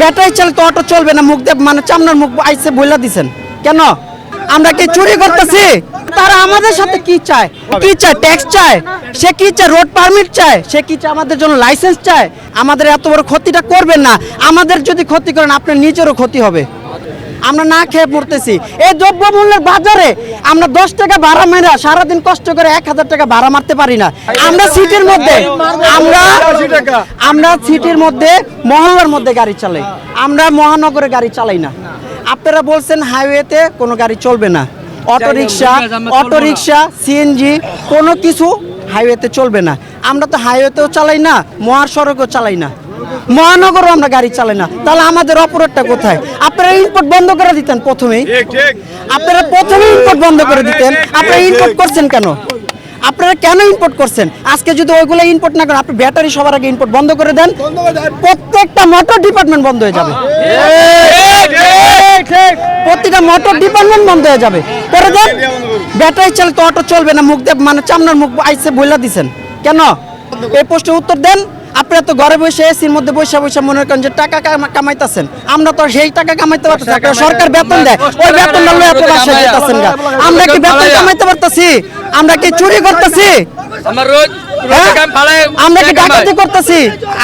Battery চালিত auto চলবে না, মুখ মানে চামড়ার মুখ আইসে বইলা দিছেন। কেন? আমরা কি চুরি করতেছি? তারা আমাদের সাথে কি চায়? কি চায়? ট্যাক্স চায়? সে কি চায়? রোড পারমিট চায়? সে কি চায়? আমাদের জন্য লাইসেন্স চায়? আমাদের এত বড় ক্ষতিটা করবেন না। আমাদের যদি ক্ষতি করেন, আপনার নিজেরও ক্ষতি হবে। আমরা না খেয়ে পড়তেছি এই দ্রব্য মূল্যের বাজারে আমরা দশ টাকা ভাড়া মেরা সারাদিন কষ্ট করে এক হাজার টাকা ভাড়া মারতে পারি না। আমরা সিটির মধ্যে আমরা আমরা সিটির মধ্যে মহল্লার মধ্যে গাড়ি চালাই। আমরা মহানগরে গাড়ি চালাই না। আপনারা বলছেন হাইওয়েতে কোনো গাড়ি চলবে না। Auto rickshaw auto rickshaw CNG কোনো কিছু হাইওয়েতে চলবে না। আমরা তো হাইওয়েতেও চালাই না মহাসড়কও চালাই না। মহানগরও আমরা গাড়ি চালাই না। তাহলে আমাদের অপরাধটা কোথায়? আপনারা ইম্পোর্ট বন্ধ করে দিতেন প্রথমেই। আপনারা প্রথমে ইম্পোর্ট বন্ধ করে দিতেন। আপনারা ইম্পোর্ট করছেন কেন? আপনারা কেন ইম্পোর্ট করছেন? আজকে যদি ওইগুলো ইম্পোর্ট না করেন আপনি ব্যাটারি সবার আগে ইম্পোর্ট বন্ধ করে দেন। প্রত্যেকটা মোটর ডিপার্টমেন্ট বন্ধ হয়ে যাবে। প্রতিটা মোটর ডিপার্টমেন্ট বন্ধ হয়ে যাবে। করে দেন। ব্যাটারি চালিত অটো চলবে না। মুখ দেব মানে চামড়ার মুখ আইসে বইলা দিছেন। কেন? এই প্রশ্নের উত্তর দেন। আপনারা তো ঘরে বসে এসির মধ্যে বসে বসে মনে করেন যে টাকা কামাইতেছেন। আমরা তো সেই টাকা কামাইতে পারতেছি আপনারা সরকার বেতন দেয়। ওই বেতন না লয়ে আপনারা বাসায় যেতেছেন না আমরা কি বেতন কামাইতে পারতেছি? আমরা কি চুরি করতেছি? আমার রোজ আমরা কি ডাকাতি করতেছি?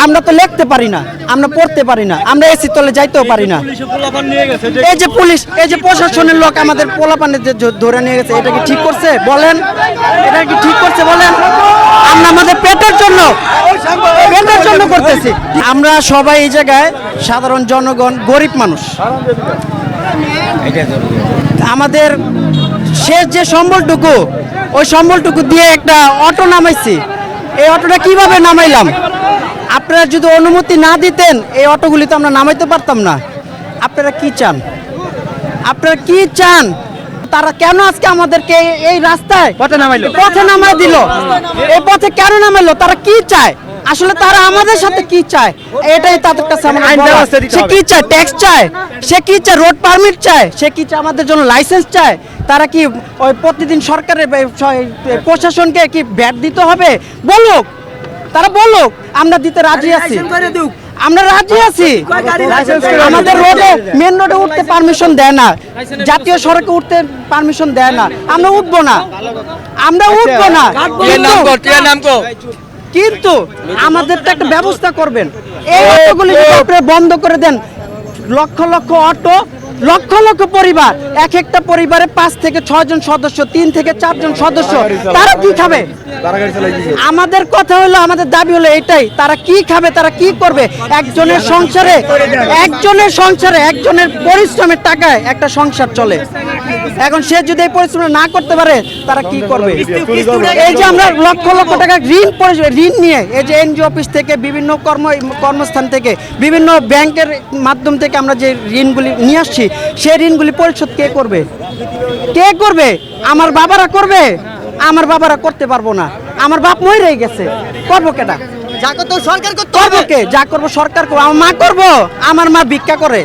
আমরা তো লিখতে পারি না আমরা পড়তে পারি না আমরা এসি তলে যাইতেও পারি না। এই যে পুলিশ এই যে প্রশাসনের লোক আমাদের পোলাপানের ধরে নিয়ে গেছে এটা কি ঠিক করছে? বলেন এটা কি ঠিক করছে বলেন? আমরা আমাদের পেটের জন্য পেটের জন্য করতেছি। আমরা সবাই এই জায়গায় সাধারণ জনগণ গরিব মানুষ। আমাদের শেষ যে সম্বলটুকু ওই সম্বলটুকু দিয়ে একটা অটো নামাইছি। এই অটোটা কীভাবে নামাইলাম? আপনারা যদি অনুমতি না দিতেন, এই অটোগুলি তো আমরা নামাইতে পারতাম না। আপনারা কি চান? আপনারা কি চান? তারা কেন আজকে আমাদেরকে এই- রাস্তায় পথে নামাইলো? পথে নামাই দিল? এই পথে কেন নামাইলো? তারা কি চায়? আসলে তারা আমাদের সাথে কি চায়? এটাই তাদের কাছে সে কি চায়? ট্যাক্স চায়। সে কি চায়? রোড পারমিট চায়? সে কি চায়? আমাদের জন্য লাইসেন্স চায়? তারা কি ওই প্রতিদিন সরকারের প্রশাসনকে কি ভ্যাট দিতে হবে? বলুক। তারা বলুক। আমরা দিতে রাজি আছি। আমরা রাজি আছি। আমাদের রোডে মেন রোডে উঠতে পারমিশন দেয় না। জাতীয় সড়কে উঠতে পারমিশন দেয় না। আমরা উঠবো না। আমরা উঠবো না। কিন্তু আমাদের তো একটা ব্যবস্থা করবেন। এই অটোগুলি বন্ধ করে দেন। লক্ষ লক্ষ অটো লক্ষ লক্ষ পরিবার, এক একটা পরিবারে পাঁচ থেকে ছয় জন সদস্য, তিন থেকে চারজন সদস্য, তারা কি খাবে? আমাদের কথা হলো, আমাদের দাবি হলো এটাই, তারা কি খাবে, তারা কি করবে? একজনের সংসারে একজনের সংসারে, একজনের পরিশ্রমের টাকায় একটা সংসার চলে। এখন সে যদি এই পরিশ্রম না করতে পারে তারা কি করবে? এই যে আমরা লক্ষ লক্ষ টাকা ঋণ ঋণ নিয়ে এই যে এনজিও অফিস থেকে বিভিন্ন কর্ম কর্মস্থান থেকে বিভিন্ন ব্যাংকের মাধ্যম থেকে আমরা যে ঋণগুলি নিয়ে আসছি সেই ঋণগুলি পরিশোধ কে করবে? কে করবে? আমার বাবারা করবে? আমার বাবারা করতে পারব না। আমার বাপ মরে গেছে। করব কেটা যাকে তো সরকার করতে করব কে? যা করব সরকার করব আমার মা করব। আমার মা ভিক্ষা করে।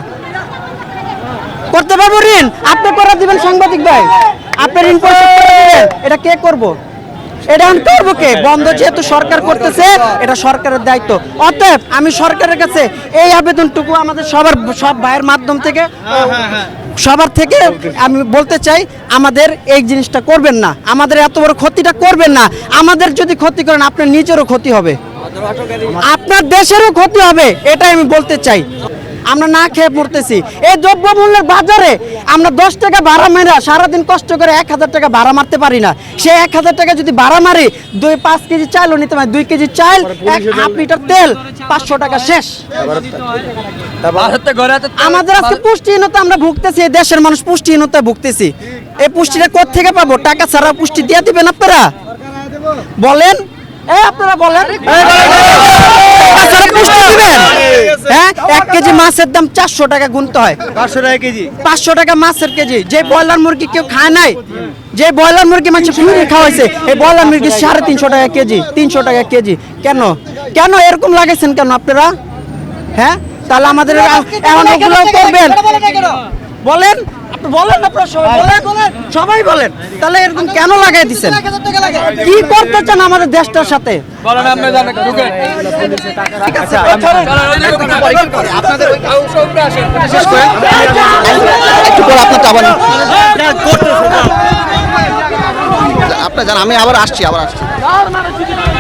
করতে পারব ঋণ? আপনি করে দিবেন সাংবাদিক ভাই। আপনি ঋণ পরিশোধ করে দিবেন। এটা কে করব? এটা আমি করব কে? বন্ধ যেহেতু সরকার করতেছে, এটা সরকারের দায়িত্ব। অতএব আমি সরকারের কাছে এই আবেদনটুকু আমাদের সবার, সব ভাইয়ের মাধ্যম থেকে, সবার থেকে আমি বলতে চাই, আমাদের এই জিনিসটা করবেন না। আমাদের এত বড় ক্ষতিটা করবেন না। আমাদের যদি ক্ষতি করেন, আপনার নিজেরও ক্ষতি হবে। আপনার দেশেরও ক্ষতি হবে, এটাই আমি বলতে চাই। আমরা না খেয়ে পড়তেছি এই দ্রব্য মূল্যের বাজারে আমরা দশ টাকা ভাড়া মেরা সারাদিন কষ্ট করে এক হাজার টাকা ভাড়া মারতে পারি না। সে এক হাজার টাকা যদি ভাড়া মারি দুই পাঁচ কেজি চালও নিতে পারি দুই কেজি চাইল এক হাফ লিটার তেল পাঁচশো টাকা শেষ। আমাদের আজকে পুষ্টিহীনতা আমরা ভুগতেছি এই দেশের মানুষ পুষ্টিহীনতায় ভুগতেছি। এই পুষ্টিটা কোথা থেকে পাবো? টাকা ছাড়া পুষ্টি দিয়ে দিবেন আপনারা? বলেন এই আপনারা বলেন হ্যাঁ এক কেজি মাছের দাম চারশো টাকা গুনতে হয় পাঁচশো টাকা কেজি পাঁচশো টাকা মাছের কেজি যে ব্রয়লার মুরগি কেউ খায় নাই যে ব্রয়লার মুরগি মানুষ খাওয়াইছে এই ব্রয়লার মুরগি সাড়ে তিনশো টাকা কেজি তিনশো টাকা কেজি কেন কেন এরকম লাগাইছেন কেন আপনারা হ্যাঁ তাহলে আমাদের এখন ওগুলো করবেন বলেন আপনি বলেন আপনার সবাই বলেন সবাই বলেন তাহলে এরকম কেন লাগাই দিচ্ছেন কি করতে চান আমাদের দেশটার সাথে বলেন আপনি জানেন ঠিক আছে একটু পর আপনার আবার আপনার জান আমি আবার আসছি আবার আসছি